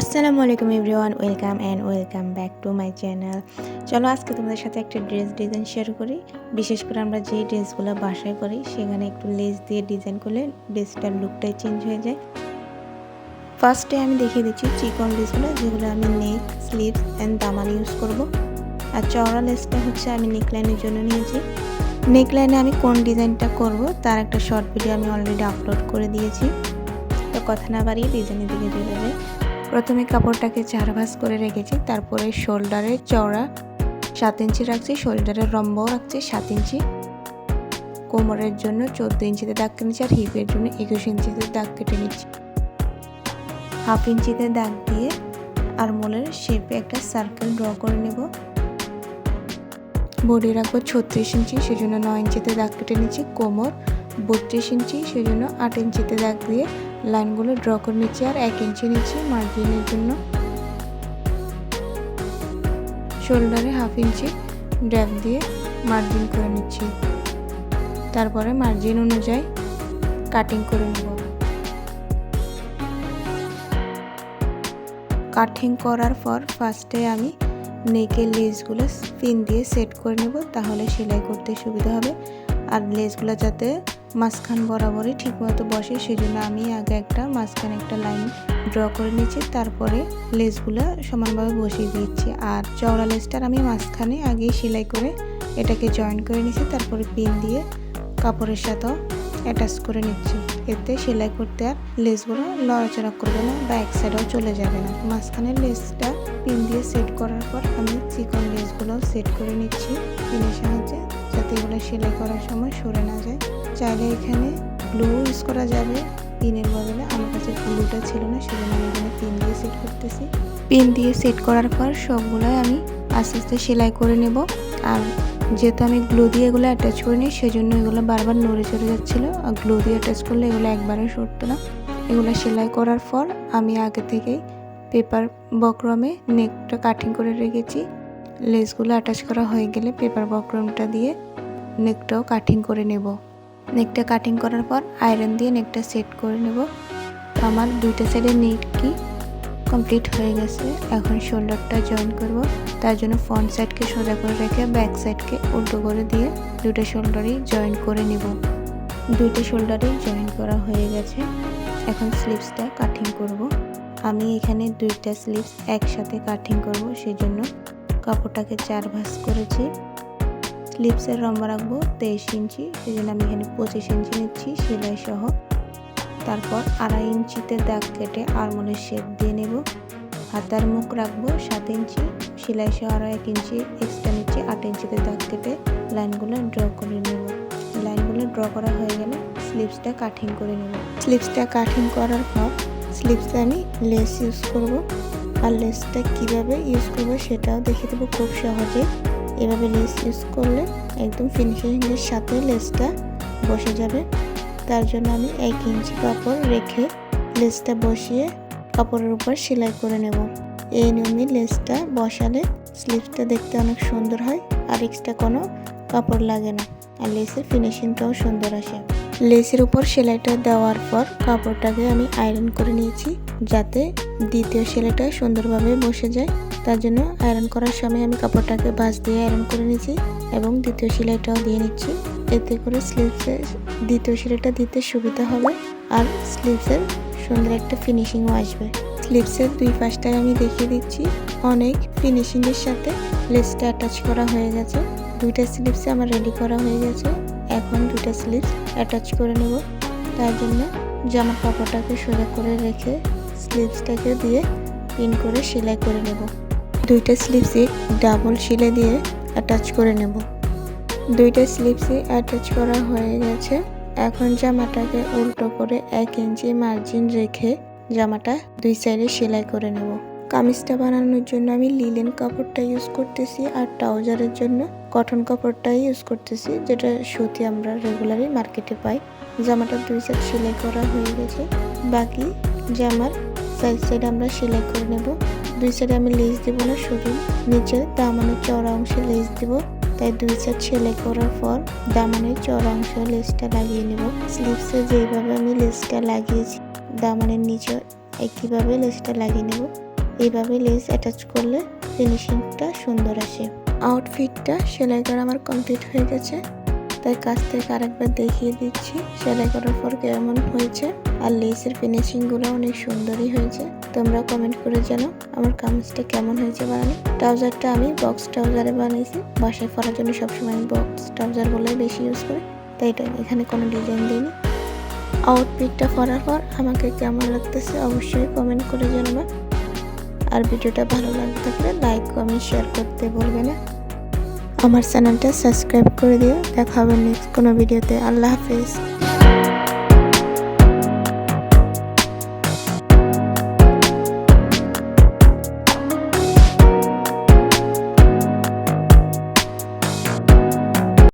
আসসালামু আলাইকুম everyone, welcome and welcome back to my channel. চলো আজকে তোমাদের সাথে একটা ড্রেস ডিজাইন শেয়ার করি। বিশেষ করে আমরা যে ড্রেসগুলো বাসায় করি সেখানে একটু লেস দিয়ে ডিজাইন করলে ড্রেসটার লুকটাই চেঞ্জ হয়ে যায়। ফার্স্টে আমি দেখিয়ে দিচ্ছি চিকন ড্রেসগুলো যেগুলো আমি নেক স্লিভস অ্যান্ড দামাল ইউজ করব। আর চওড়া লেসটা হচ্ছে আমি নেকলাইনের জন্য নিয়েছি। নেকলাইনে আমি কোন ডিজাইনটা করব, তার একটা শর্ট ভিডিও আমি অলরেডি আপলোড করে দিয়েছি। তো কথা না বাড়িয়ে ডিজাইনের দিকে চলে যাই। প্রথমে কাপড়টাকে চার ভাঁজ করে রেখেছি, তারপরে শোল্ডারে চওড়া সাত ইঞ্চি রাখছি শোল্ডারের লম্বাও রাখছি সাত ইঞ্চি। কোমরের জন্য চোদ্দ ইঞ্চিতে দাগ কেটেছি আর হিপের জন্য একুশ ইঞ্চিতে দাগ কেটে নিচ্ছি। হাফ ইঞ্চিতে দাগ দিয়ে আর মোলের শেপে একটা সার্কেল ড্র করে নেব। বডি রাখব ছত্রিশ ইঞ্চি, সেজন্য নয় ইঞ্চিতে দাগ কেটে নিচ্ছি কোমর। বত্রিশ ইঞ্চি, সেজন্য আট ইঞ্চিতে দাগ দিয়ে লাইনগুলো ড্র করে নিচ্ছি আর এক ইঞ্চি নিচ্ছি মার্জিনের জন্য। শোল্ডারে হাফ ইঞ্চি ড্যাপ দিয়ে মার্জিন করে নিচ্ছি। তারপরে মার্জিন অনুযায়ী কাটিং করে নেব। কাটিং করার পর ফার্স্টে আমি নেকের লেসগুলো পিন দিয়ে সেট করে নেব, তাহলে সেলাই করতে সুবিধা হবে। আর লেসগুলো যাতে মাঝখান বরাবরই ঠিকমতো বসে, সেজন্য আমি আগে একটা মাঝখানে একটা লাইন ড্র করে নিয়েছি, তারপরে লেসগুলো সমানভাবে বসিয়ে দিচ্ছি আর চওড়া লেসটার আমি মাঝখানে আগেই সেলাই করে এটাকে জয়েন করে নিয়েছি, তারপরে পিন দিয়ে কাপড়ের সাথেও অ্যাটাচ করে নিচ্ছি। এতে সেলাই করতে আর লেসগুলো লড়াচড়া করবে না বা এক সাইডেও চলে যাবে না। মাঝখানে লেসটা পিন দিয়ে সেট করার পর আমি চিকন লেসগুলো সেট করে নিচ্ছি পিনের সাহায্যে, যাতে এগুলো সেলাই করার সময় সরে না যায়। চাইলে এখানে গ্লু ইউজ করা যাবে। পিনের বদলে আমার কাছে গ্লুটা ছিল না, সেজন্য আমি এখানে পিন দিয়ে সেট করতেছি। পিন দিয়ে সেট করার পর সবগুলোই আমি আস্তে আস্তে সেলাই করে নেব। আর যেহেতু আমি গ্লু দিয়ে এগুলো অ্যাটাচ করে করিনি, সেজন্য এগুলো বারবার নড়ে চড়ে যাচ্ছিল। আর গ্লু দিয়ে অ্যাটাচ করলে এগুলো একবারে সরতো না। এগুলো সেলাই করার পর আমি আগে থেকেই পেপার বক্রমে নেকটা কাটিং করে রেখেছি। লেসগুলো অ্যাটাচ করা হয়ে গেলে পেপার বক্রমটা দিয়ে নেকটাও কাটিং করে নেব। নেকটা কাটিং করার পর আয়রন দিয়ে নেকটা সেট করে নেব। আমার দুইটা সাইডে নেক কি কমপ্লিট হয়ে গেছে। এখন শোল্ডারটা জয়েন করব। তার জন্য ফ্রন্ট সাইডকে সোজা করে রেখে ব্যাক সাইডকে উল্টো করে দিয়ে দুটো শোল্ডারই জয়েন করে নেব। দুইটা শোল্ডারই জয়েন করা হয়ে গেছে। এখন স্লিপসটা কাটিং করব। আমি এখানে দুইটা স্লিভস একসাথে কাটিং করব, সেজন্য কাপড়টাকে চার ভাঁজ করেছি স্লিপসের লম্বা রাখব তেইশ ইঞ্চি সেই জন্য আমি এখানে পঁচিশ ইঞ্চি নিচ্ছি সেলাই সহ তারপর আড়াই ইঞ্চিতে দাগ কেটে আরমোলের শেপ দিয়ে নেব। হাতার মুখ রাখব সাত ইঞ্চি সেলাই সহ আরও এক ইঞ্চি এক্সট্রা নিচ্ছি, আট ইঞ্চিতে দাগ কেটে লাইনগুলো ড্র করে নেব। লাইনগুলো ড্র করা হয়ে গেলে স্লিপসটা কাটিং করে নেব। স্লিপসটা কাটিং করার পর স্লিপসে আমি লেস ইউজ করব। আর লেসটা কীভাবে ইউজ করব সেটাও দেখিয়ে দেবো খুব সহজে। এভাবে লেস ইউজ করলে একদম ফিনিশিংয়ের সাথে লেসটা বসে যাবে। তার জন্য আমি এক ইঞ্চি কাপড় রেখে লেসটা বসিয়ে কাপড়ের উপর সেলাই করে নেব। এই নিয়মে লেসটা বসালে স্লিপসটা দেখতে অনেক সুন্দর হয়, আর এক্সট্রা কোনো কাপড় লাগে না। আর লেসের ফিনিশিংটাও সুন্দর আসে। লেসের উপর সেলাইটা দেওয়ার পর কাপড়টাকে আমি আয়রন করে নিয়েছি যাতে দ্বিতীয় সেলাইটা সুন্দরভাবে বসে যায়। তার জন্য আয়রন করার সময় আমি কাপড়টাকে বাস দিয়ে আয়রন করে নিয়েছি এবং দ্বিতীয় সেলাইটাও দিয়ে নিচ্ছি। এতে করে স্লিভসের দ্বিতীয় সেলাইটা দিতে সুবিধা হবে আর স্লিভসের সুন্দর একটা ফিনিশিংও আসবে। স্লিভসের দুই পাশটায় আমি দেখিয়ে দিচ্ছি অনেক ফিনিশিংয়ের সাথে লেসটা অ্যাটাচ করা হয়ে গেছে। দুইটা স্লিভসে আমার রেডি করা হয়ে গেছে। এখন দুইটা স্লিভস অ্যাটাচ করে নেব। তার জন্য জামার কাপড়টাকে সোজা করে রেখে স্লিভসটাকে দিয়ে পিন করে সেলাই করে নেব। দুইটা স্লিভসে ডাবল সেলাই দিয়ে অ্যাটাচ করে নেব। দুইটা স্লিভসে অ্যাটাচ করা হয়ে গেছে। এখন জামাটাকে উল্টো করে এক ইঞ্চি মার্জিন রেখে জামাটা দুই সাইডে সেলাই করে নেব। কামিজটা বানানোর জন্য আমি লিলেন কাপড়টা ইউজ করতেছি আর ট্রাউজারের জন্য। কটন কাপড়টাই ইউজ করতেছি, যেটা সুতি আমরা রেগুলারই মার্কেটে পাই। জামাটা দুই সাইড সেলাই করা হয়ে গেছে। বাকি জামার সাইড সাইড আমরা সেলাই করে নেব। দুই সাইডে আমি লেস দেবো না, শুধু নিচে দামানের চড়া অংশে লেস দেব। তাই দুই সাইড সেলাই করার পর দামানের চড়া অংশে লেসটা লাগিয়ে নেব। স্লিভসে যেইভাবে আমি লেসটা লাগিয়েছি, দামানের নিচে একইভাবে লেসটা লাগিয়ে নেব। এইভাবে লেস অ্যাটাচ করলে ফিনিশিংটা সুন্দর আসে। আউটফিটটা সেলাই করা আমার কমপ্লিট হয়ে গেছে। তাই কাছ থেকে আরেকবার দেখিয়ে দিচ্ছি, সেলাই করার পর কেমন হয়েছে আর লেসের ফিনিশিংগুলো অনেক সুন্দরই হয়েছে। তোমরা কমেন্ট করে জানো আমার কামিজটা কেমন হয়েছে বানানো। ট্রাউজারটা আমি বক্স ট্রাউজারে বানিয়েছি, বাসায় পরার জন্য সবসময় আমি বক্স ট্রাউজারগুলো বেশি ইউজ করি, তাই এটা এখানে কোনো ডিজাইন দিইনি। আউটফিটটা করার পর আমাকে কেমন লাগতেছে অবশ্যই কমেন্ট করে জানাবে। আর ভিডিওটা ভালো লাগতে থাকলে লাইক কমেন্ট শেয়ার করতে বলবে না। আমার চ্যানেলটা সাবস্ক্রাইব করে দিও। দেখা হবে নেক্সট কোনো ভিডিওতে আল্লাহ হাফেজ।